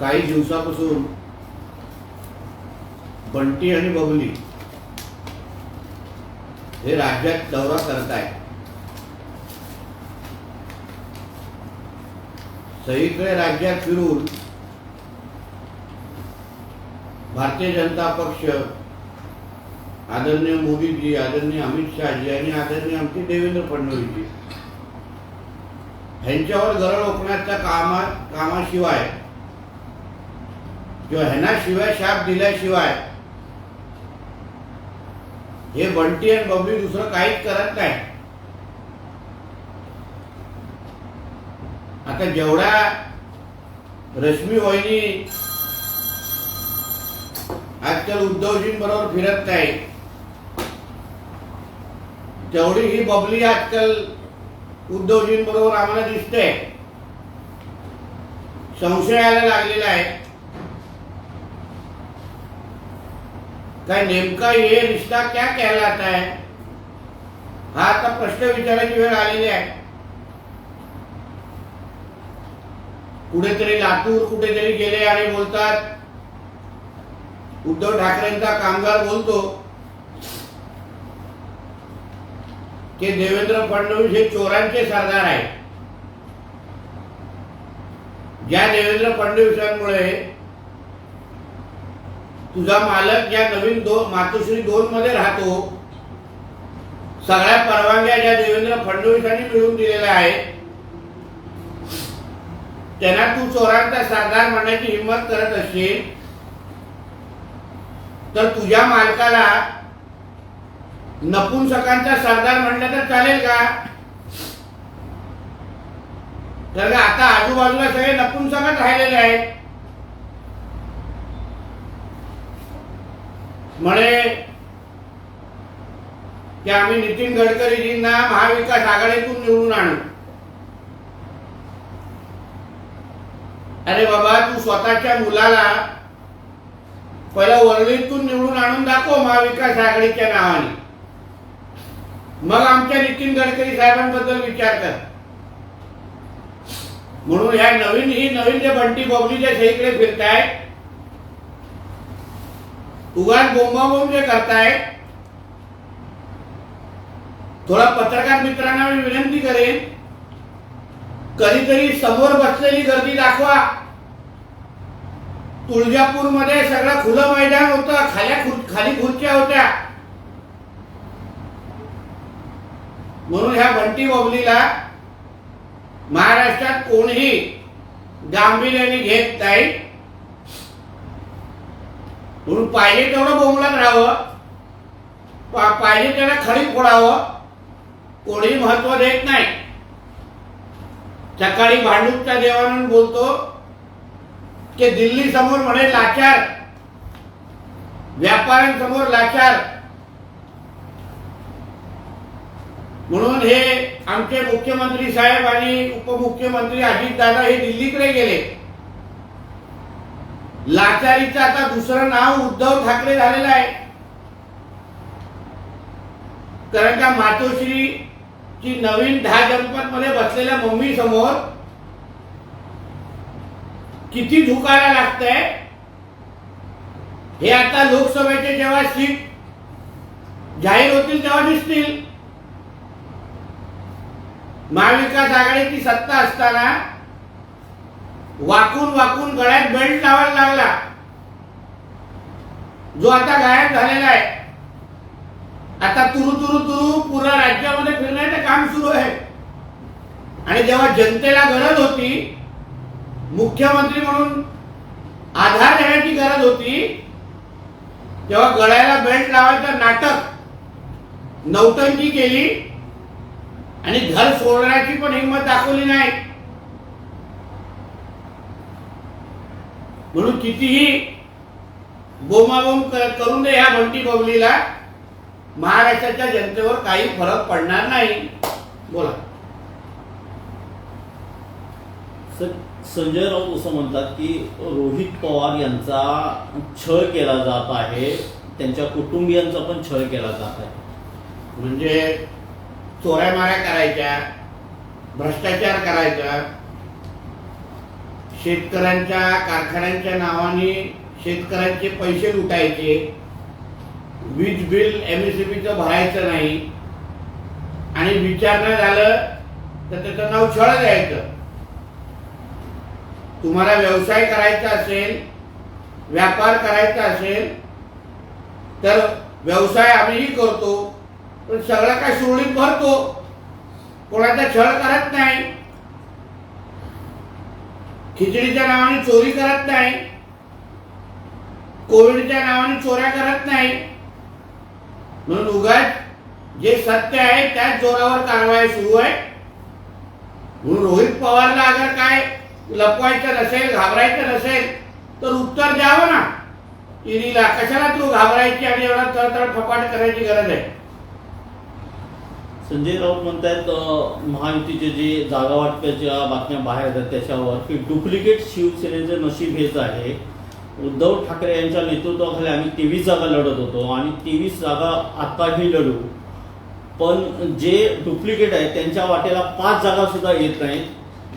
काही दिवसापासून बंटी आणि बबली हे राज्यात दौरा करत आहे सगळीकडे राज्यात फिरून भारतीय जनता पक्ष आदरणीय मोदीजी आदरणीय अमित शहाजी आणि आदरणीय आमचे देवेंद्र फडणवीसजी ह्यांच्यावर गरळ ओकण्याच्या कामा कामाशिवाय किंवा ह्यानाशिवाय शाप दिल्याशिवाय हे बंटी आणि बबली दुसरं काहीच करत नाही. आता जेवढा रश्मी वहिनी आजकाल उद्धवजींबरोबर फिरत नाही तेवढी ही बबली आजकाल उद्धवजींबरोबर आम्हाला दिसते. संशयाला लागलेला आहे. काय नेमका ये रिश्ता क्या कहलाता है? हा आता प्रश्न विचारायची वेळ आलेली आहे. कुठेतरी लातूर कुठेतरी गेले आणि बोलतात उद्धव ठाकरेंचा कामगार बोलतो. की देवेंद्र फडणवीस हे चोरांचे सरदार आहे ज्या देवेंद्र फडणवीसांमुळे तुझा मालक ज्या नवीन दो मातोश्री दोन मध्ये राहतो. सगळ्या परवानग्या ज्या देवेंद्र फडणवीसांनी मिळवून दिलेल्या आहेत त्यांना तू चोरांचा सरदार म्हणण्याची हिंमत करत असशील तर तुझ्या मालकाला नपुंसकांचा सरदार म्हणलं तर चालेल का? तर आता आजूबाजूला सगळे नपुंसकच राहिलेले आहेत. म्हणे की आम्ही नितीन गडकरीजींना महाविकास आघाडीतून निवडून आणू. अरे बाबा तू स्वतःच्या मुलाला पहिला वरळीतून निवडून आणून दाखव महाविकास आघाडीच्या नावाने. मग आमच्या नितीन गडकरी साहेबांबद्दल विचार कर. म्हणून ह्या नवीन ही नवीन जे बंटी बबली जे सगळीकडे फिरतायत उगाच बोंबाबोंब जे करतायत थोडा पत्रकार मित्रांना मी विनंती करेन कधीतरी समोर बसलेली गर्दी दाखवा. तुळजापूरमध्ये सगळं खुलं मैदान होतं खाल्या खुर- खाली खुर्च्या होत्या. म्हणून ह्या बंटी बबलीला महाराष्ट्रात कोणीही गांभीर्याने घेत नाही. म्हणून पाहिजे तेवढं बोंबलत राहावं. पाहिजे तेवढं खडी फोडावं. कोणीही महत्त्व देत नाही. सकाळी भांडूपच्या देवानंद बोलतो की दिल्ली समोर म्हणे लाचार. व्यापाऱ्यांसमोर लाचार. म्हणून हे आमचे मुख्यमंत्री साहेब आणि उपमुख्यमंत्री अजितदादा हे दिल्लीकडे गेले. लाचारीचं आता दुसरं नाव उद्धव ठाकरे झालेलं आहे. कारण का मातोश्री ची नवीन दहा जनपदमध्ये बसलेल्या मम्मी समोर किती झुकायला लागतंय? हे आता लोकसभेचे जेव्हा सीट जाहीर होतील तेव्हा दिसतील. महाविकास आघाडीची सत्ता असताना वाकून वाकून गळ्यात बेल्ट लावायला लागला. जो आता गायब झालेला आहे. आता तुरु तुरु तुरु पूर्ण राज्यामध्ये फिरण्याचं काम सुरू आहे. आणि जेव्हा जनतेला गरज होती मुख्यमंत्री म्हणून आधार देण्याची गरज होती तेव्हा गळ्याला बेल्ट लावायचं नाटक नौटंकी केली आणि घर सोडण्याची पण हिंमत दाखवली नाही. म्हणून कितीही बोमाबोम करून दे ह्या बंटी बबलीला महाराष्ट्राच्या जनतेवर काही फरक पडणार नाही. बोला. संजय राऊत असं म्हणतात की रोहित पवार यांचा छळ केला जात आहे त्यांच्या कुटुंबियांचा पण छळ केला जात आहे. म्हणजे चोऱ्या माऱ्या करायच्या भ्रष्टाचार करायचा शेतकऱ्यांच्या कारखान्यांच्या नावाने शेतकऱ्यांचे पैसे लुटायचे. वीज बिल एम एस भरायचं नाही. आणि विचारणं झालं तर त्याचं नाव छळ द्यायचं तुम्हाला व्यवसाय करायचा असेल व्यापार करायचा असेल तर व्यवसाय आम्हीही करतो. पण सगळं काय सुरळीत भरतो. कोणाचा छळ करत नाही. खिचडीच्या नावाने चोरी करत नाही. कोविडच्या नावाने चोऱ्या करत नाही. म्हणून उगाच जे सत्य आहे त्याच जोरावर कारवाई सुरू आहे. म्हणून रोहित पवारला अगर काय लपवायचं नसेल घाबरायचं नसेल तर उत्तर द्यावं ना. ईडीला कशाला तू घाबरायची आणि एवढा तळतळ फपाट करायची गरज आहे? संजय राऊत म्हणतायत महायुतीचे जे जागा वाटपाच्या बातम्या बाहेर येतात त्याच्यावर की डुप्लिकेट शिवसेनेचं नशीब हेच आहे. उद्धव ठाकरे यांच्या नेतृत्वाखाली आम्ही तेवीस जागा लढत होतो आणि तेवीस जागा आताही लढू. पण जे डुप्लिकेट आहेत त्यांच्या वाटेला पाच जागा सुद्धा येत नाहीत.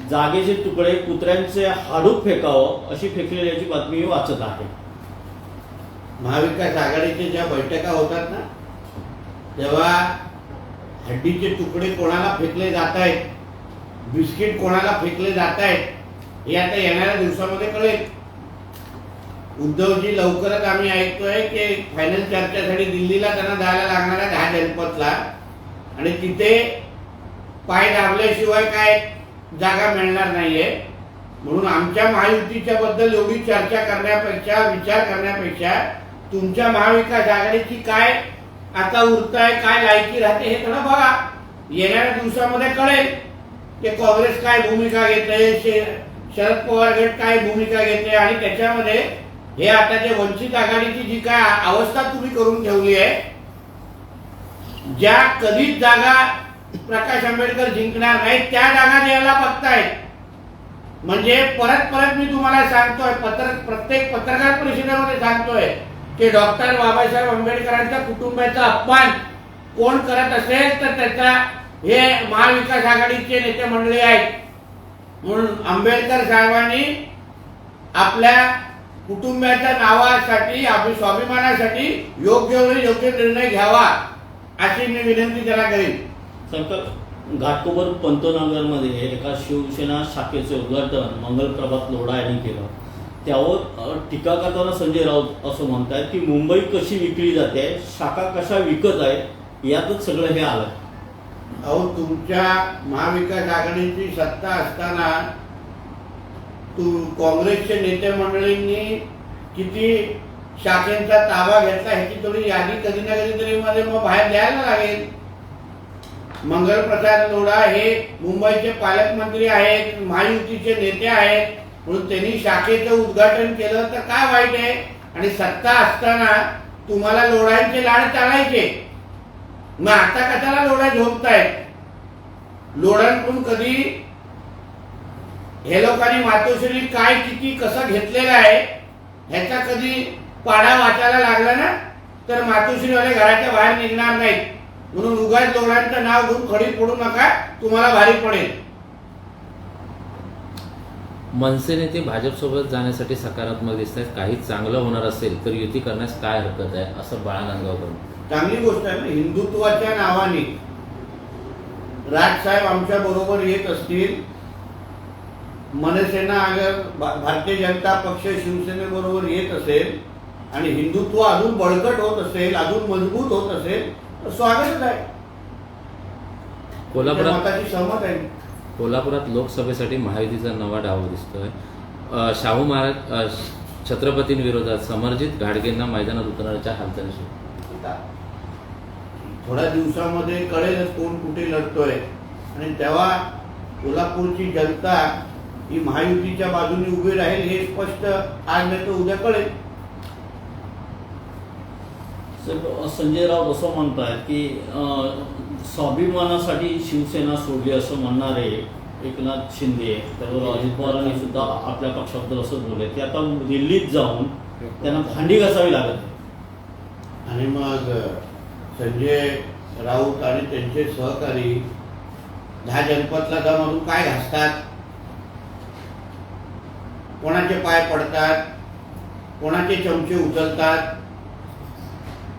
जागेचे तुकडे कुत्र्यांचे हाडूक फेकावं अशी फेकलेल्याची बातमी वाचत आहे. महाविकास आघाडीच्या ज्या बैठका होतात ना तेव्हा हड्डीचे तुकडे कोणाला फेकले जात आहेत बिस्किट कोणाला फेकले जात आहेत हे आता येणाऱ्या दिवसामध्ये कळेल. उद्धवजी लवकरच आम्ही ऐकतोय की फायनल चर्चेसाठी दिल्लीला त्यांना जायला लागणार आहे दहा जनपथला. आणि तिथे पाय दाबल्याशिवाय काय जागा मिळणार नाहीये. म्हणून आमच्या महायुतीच्या बद्दल एवढी चर्चा करण्यापेक्षा विचार करण्यापेक्षा तुमच्या महाविकास आघाडीची काय आता उरताय काय लायकी राहते हे थोडं बघा. येणाऱ्या दिवसामध्ये कळेल की काँग्रेस काय भूमिका घेते शरद पवार गट काय भूमिका घेते आणि त्याच्यामध्ये हे आता जे वंचित आघाडीची जी काय अवस्था तुम्ही करून ठेवली आहे ज्या कधीच जागा प्रकाश आंबेडकर जिंकणार नाही त्या जागा द्यायला बघतायत म्हणजे परत परत मी तुम्हाला सांगतोय पत्र प्रत्येक पत्रकार परिषदेमध्ये सांगतोय. की डॉक्टर बाबासाहेब आंबेडकरांच्या कुटुंबाचा अपमान कोण करत असेल तर त्याचा हे महाविकास आघाडीचे नेते मंडळी आहेत. म्हणून आंबेडकर साहेबांनी आपल्या कुटुंबाच्या नावासाठी आपल्या स्वाभिमानासाठी योग्य वेळी योग्य निर्णय घ्यावा अशी मी विनंती त्याला करीन. संकट घाटकोबर पंतनगरमध्ये एका शिवसेना शाखेचे उद्घाटन मंगलप्रभात लोढा यांनी केलं. त्यावर टीका करताना संजय राऊत असं म्हणतात की मुंबई कशी विकली जाते शाखा कशा विकत आहेत यातच सगळं हे आलं. अहो तुमच्या महाविकास आघाडीची सत्ता असताना तू काँग्रेसच्या नेते मंडळींनी किती शाखेंचा ताबा घेतला ह्याची थोडी यादी कधी ना कधी तरी मध्ये मग बाहेर द्यायला लागेल. मंगलप्रसाद लोढा हे मुंबईचे पालकमंत्री आहेत महायुतीचे नेते आहेत. म्हणून त्यांनी शाखेचं उद्घाटन केलं तर काय वाईट आहे? आणि सत्ता असताना तुम्हाला लोढांचे लाड चालायचे. मग आता कशाला लोढा झोपतायत? लोढांकडून कधी? हे लोकांनी मातोश्री काय किती कसं घेतलेलं आहे ह्याचा कधी पाडा वाचायला लागला ना? तर मातोश्रीवाले घराच्या बाहेर निघणार नाहीत. म्हणून उगाच लोढांचं नाव घेऊन खडी फोडू नका तुम्हाला भारी पडेल. मनसे नेते भाजपसोबत जाण्यासाठी सकारात्मक दिसत आहेत काही चांगलं होणार असेल तर युती करण्यास काय हरकत आहे असं बाळा नांदगावकर चांगली गोष्ट आहे ना हिंदुत्वाच्या नावाने राजसाहेब आमच्या बरोबर येत असतील मनसेना अगर भारतीय जनता पक्ष शिवसेनेबरोबर येत असेल आणि हिंदुत्व अजून बळकट होत असेल अजून मजबूत होत असेल तर स्वागतच आहे. कोल्हापुरात सहमत आहे. कोल्हापुरात लोकसभेसाठी महायुतीचा नवा डाव दिसतोय. शाहू महाराज छत्रपतींविरोधात समर्जित घाडगेंना मैदानात उतरण्याच्या हालचाली सुरू आता थोड्या दिवसामध्ये कळेलच कोण कुठे लढतोय. आणि तेव्हा कोल्हापूरची जनता ही महायुतीच्या बाजूने उभी राहील हे स्पष्ट आज नाही तर उद्या कळेल. संजय राऊत असं म्हणतात की अं, स्वाभिमानासाठी शिवसेना सोडली असं म्हणणारे एकनाथ शिंदे त्यावर अजित पवारांनी सुद्धा आपल्या पक्षाबद्दल असं बोलले. की आता दिल्लीत जाऊन त्यांना भांडी घासावी लागत आणि मग संजय राऊत आणि त्यांचे सहकारी ह्या जनपदला जाऊन अजून काय घासतात? कोणाचे पाय पडतात? कोणाचे चमचे उचलतात?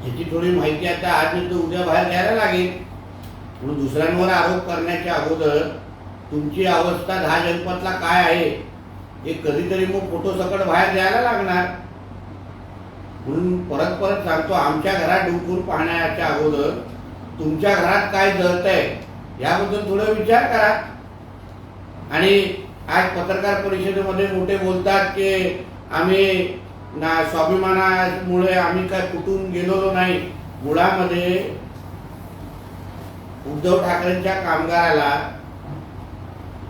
याची थोडी माहिती आता आज नाही तर उद्या बाहेर घ्यायला लागेल. म्हणून दुसऱ्यांवर आरोप करण्याच्या अगोदर तुमची अवस्था दहा जनपदला काय आहे हे कधीतरी मग फोटो सकट बाहेर द्यायला लागणार. म्हणून परत परत सांगतो आमच्या घरात डुकूर पाहण्याच्या अगोदर तुमच्या घरात काय जळत आहे याबद्दल थोडं विचार करा. आणि आज पत्रकार परिषदेमध्ये मोठे बोलतात की आम्ही ना स्वाभिमानामुळे आम्ही काय कुठून गेलेलो नाही. मुळामध्ये उद्धव ठाकरेंच्या कामगाराला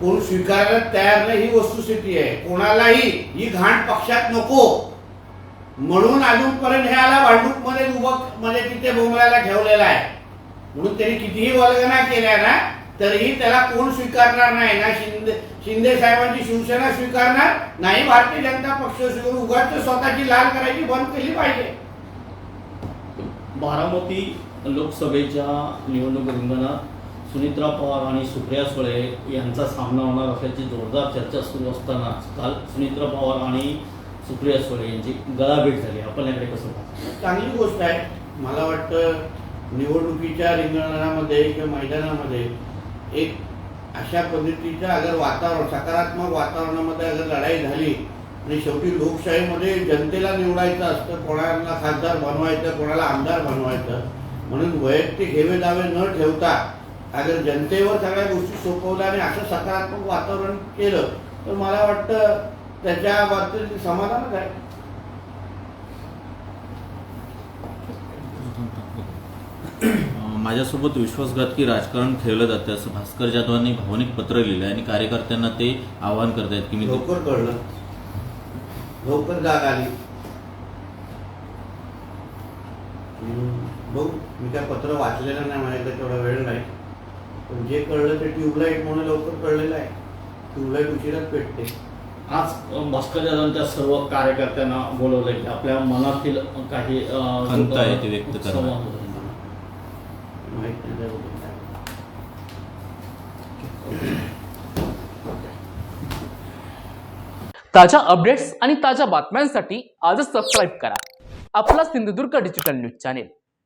कोण स्वीकारायला तयार नाही ही वस्तुस्थिती आहे. कोणालाही ही घाण पक्षात नको. म्हणून अजूनपर्यंत हे आला मध्ये उभं मध्ये तिथे बोंबलायला ठेवलेला आहे. म्हणून त्यांनी कितीही वल्गना केल्या ना तरीही त्याला कोण स्वीकारणार नाही ना? शिंदे शिंदे साहेबांची शिवसेना स्वीकारणार नाही भारतीय जनता पक्ष स्वीकारून उगाच स्वतःची लाल करायची बंद केली पाहिजे. बारामती लोकसभेच्या निवडणूक रिंगणात सुनित्रा पवार आणि सुप्रिया सुळे यांचा सामना होणार असल्याची जोरदार चर्चा सुरू असताना काल सुनित्रा पवार आणि सुप्रिया सुळे यांची गळाभेट झाली. आपण याकडे कसं पाहतो? चांगली गोष्ट आहे. मला वाटतं निवडणुकीच्या रिंगणामध्ये किंवा मैदानामध्ये एक अशा पद्धतीचं अगर वातावरण सकारात्मक वातावरणामध्ये अगर लढाई झाली आणि शेवटी लोकशाहीमध्ये जनतेला निवडायचं असतं कोणाला खासदार बनवायचं कोणाला आमदार बनवायचं म्हणून वैयक्तिक हेवे दावे न ठेवता अगर जनतेवर सगळ्या गोष्टी सोपवल्या आणि असं सकारात्मक वातावरण केलं तर मला वाटतं त्याच्या बाबतीत समाधानच आहे. माझ्यासोबत विश्वासघातकी राजकारण खेळलं जातं. असं भास्कर जाधवांनी भावनिक पत्र लिहिलं आणि कार्यकर्त्यांना ते आवाहन करतायत की मी लवकर कळलं. लवकर जाग आली. बघू. मी काय पत्र वाचलेलं नाही माझ्याकडे तेवढा वेळ नाही. पण जे कळलं ते ट्यूबलाईट म्हणून लवकर कळलेलं आहे. ट्यूबलाईट उशिराच पेटते. आज अ, भास्कर जाधवांच्या सर्व कार्यकर्त्यांना बोलवलंय की आपल्या मनातील काही खंत आहे ते व्यक्त. माहीत नाही. ताज्या अपडेट्स आणि ताज्या बातम्यांसाठी आजच सबस्क्राईब करा. आपला Sindhudurg digital news channel